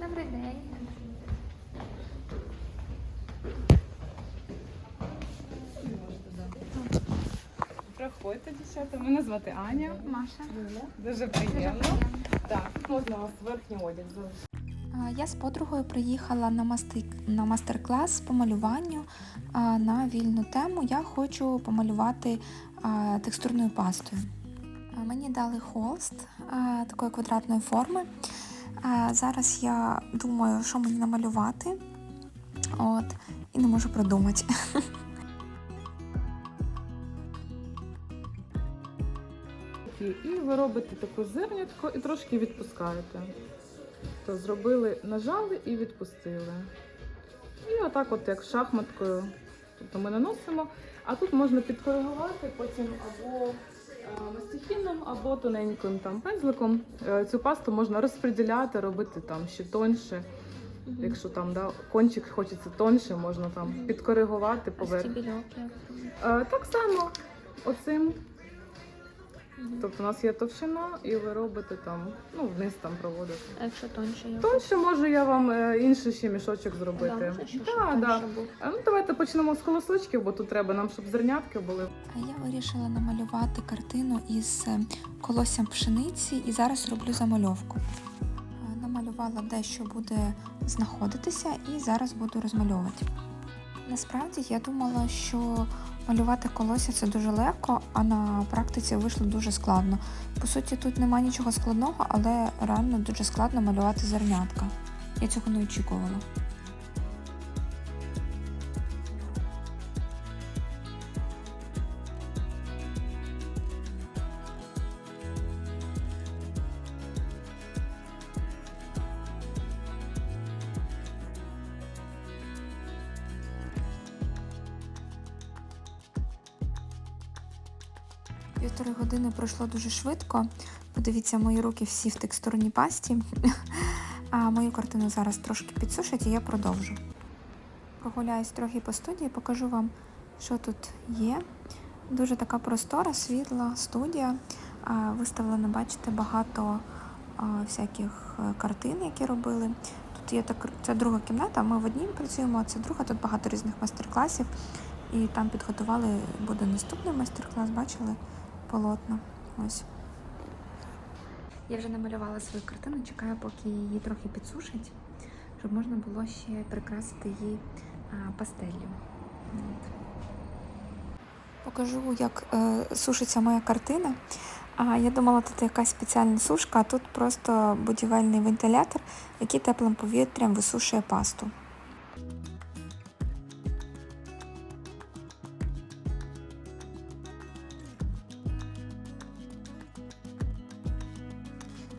Добрий день. Проходьте, дівчата. Мене звати Аня. Маша. Дуже приємно. Так, можна вас верхній одяг залишити. Я з подругою приїхала на мастер-клас з помалюванню на вільну тему. Я хочу помалювати текстурною пастою. Мені дали холст такої квадратної форми. А, Зараз я думаю, що мені намалювати. От, і не можу придумати. І ви робите таку зернятко і трошки відпускаєте. То зробили, нажали і відпустили. І отак, от як шахматкою. Тобто ми наносимо, а тут можна підкоригувати потім або е, мастихіном, або тоненьким там пензликом. Е, Цю пасту можна розподіляти, робити там ще тоньше. Якщо там да, кончик хочеться тоньше, можна там підкоригувати поверх. Е, Так само оцим. Тобто у нас є товщина, і ви робите там, ну, вниз там проводите. А якщо тоньше я Тоньше можу я вам е, інший ще мішочок зробити. Ще, щоб Да, да. був. А, Ну, давайте почнемо з колосочків, бо тут треба нам, щоб зернятки були. А я вирішила намалювати картину із е, колоссям пшениці і зараз роблю замальовку. Е, Намалювала де що буде знаходитися і зараз буду розмальовувати. Насправді я думала, що малювати колосся це дуже легко, а на практиці вийшло дуже складно. По суті, тут немає нічого складного, але реально дуже складно малювати зернятка. Я цього не очікувала. Півтори години пройшло дуже швидко. Подивіться, мої руки всі в текстурній пасті. А мою картину зараз трошки підсушать і я продовжу. Прогуляюсь трохи по студії, покажу вам, що тут є. Дуже така простора, світла студія. Виставлено, бачите, багато всяких е, картин, які робили. Тут є так, це друга кімната, ми в одній працюємо, а це друга, тут багато різних майстер-класів. І там підготували, буде наступний майстер-клас, бачили полотна. Ось. Я вже намалювала свою картину, чекаю, поки її трохи підсушать, щоб можна було ще прикрасити її пастеллю. Покажу, як е, сушиться моя картина. А, я думала, тут якась спеціальна сушка, а тут просто будівельний вентилятор, який теплим повітрям висушує пасту.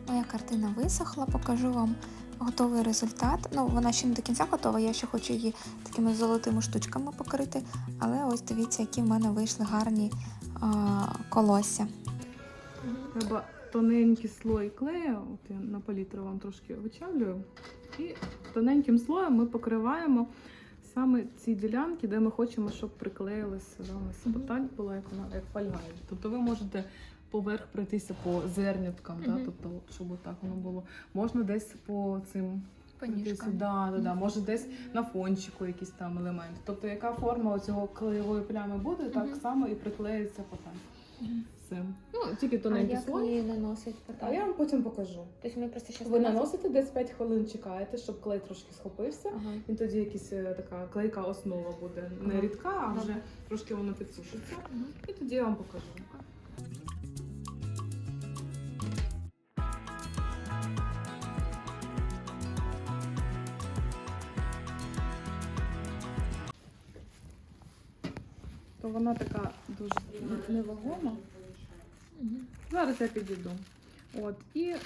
Моя картина висохла, покажу вам готовий результат. Ну, вона ще не до кінця готова, я ще хочу її такими золотими штучками покрити. Але ось дивіться, які в мене вийшли гарні а, колосся. Треба тоненький слой клею, от я на палітру вам трошки вичавлюю. І тоненьким слоєм ми покриваємо саме ці ділянки, де ми хочемо, щоб приклеїлася да, у нас деталь була, як вона як фольга. Тобто ви можете поверх пройтися по зерняткам, да, тобто, щоб отак воно було. Можна десь по цим. Да, да, да. Може десь на фончику якісь там елементи. Тобто, яка форма цього клеєвої плями буде, так само і приклеїться потім. Все. Ну, тільки А тоненький як слой. її наносить потім? А я вам потім покажу. Тобто ми просто щас Ви наносите десь 5 хвилин, чекаєте, щоб клей трошки схопився. Ага. Він тоді якась е, така клейка основа буде. Не рідка, а вже трошки воно підсушиться. І тоді я вам покажу. То вона така дуже невагома. Зараз я підійду. От, і е,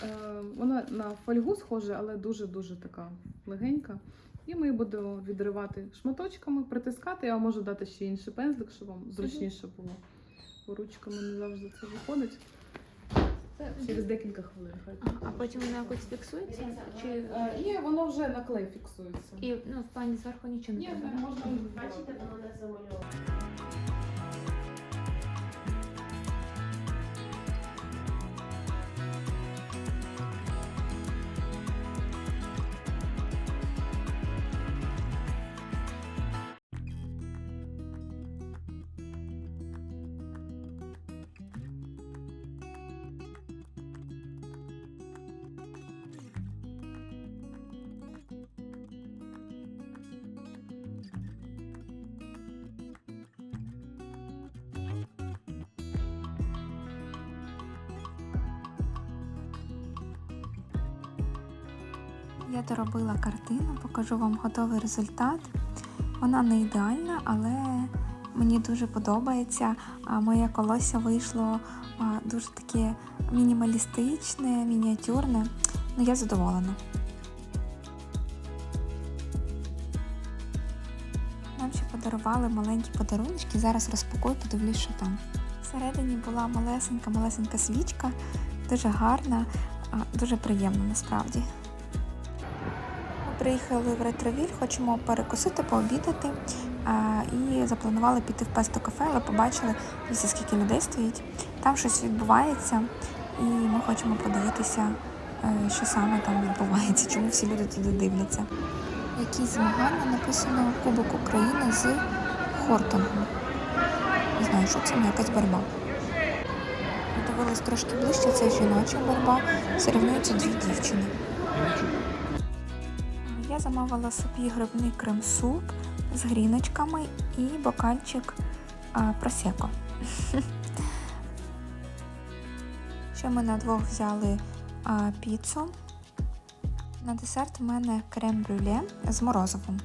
вона на фольгу схожа, але дуже-дуже така легенька. І ми її будемо відривати шматочками, притискати. Я вам можу дати ще інший пензлик, щоб вам зручніше було. Бо ручками не завжди це виходить. Це через декілька хвилин. хай А, а потім вона якось фіксується? Чи... Е, Ні, воно вже на клей фіксується. І ну, в плані зверху нічого не Ні, треба? можна. Бачите, воно не Я доробила картину, покажу вам готовий результат. Вона не ідеальна, але мені дуже подобається. Моє колосся вийшло дуже таке мінімалістичне, мініатюрне. Ну, я задоволена. Нам ще подарували маленькі подарунки. Зараз розпакую, подивлюсь, що там. Всередині була малесенька, малесенька свічка, дуже гарна, дуже приємна насправді. Приїхали в ретровіль, хочемо перекусити, пообідати і запланували піти в песто кафе, але побачили, дивіться, скільки людей стоїть. Там щось відбувається, і ми хочемо подивитися, е, що саме там відбувається, чому всі люди туди дивляться. Якісь змагання написано Кубок України з Хортонгом. Не знаю, що це, ну якась боротьба. Подивилась трошки ближче, це жіноча боротьба, сорівнуються дві дівчини. Я замовила собі грибний крем-суп з гріночками і бокальчик просеко. Ще ми на двох взяли піцу. На десерт в мене крем-брюле з морозивом.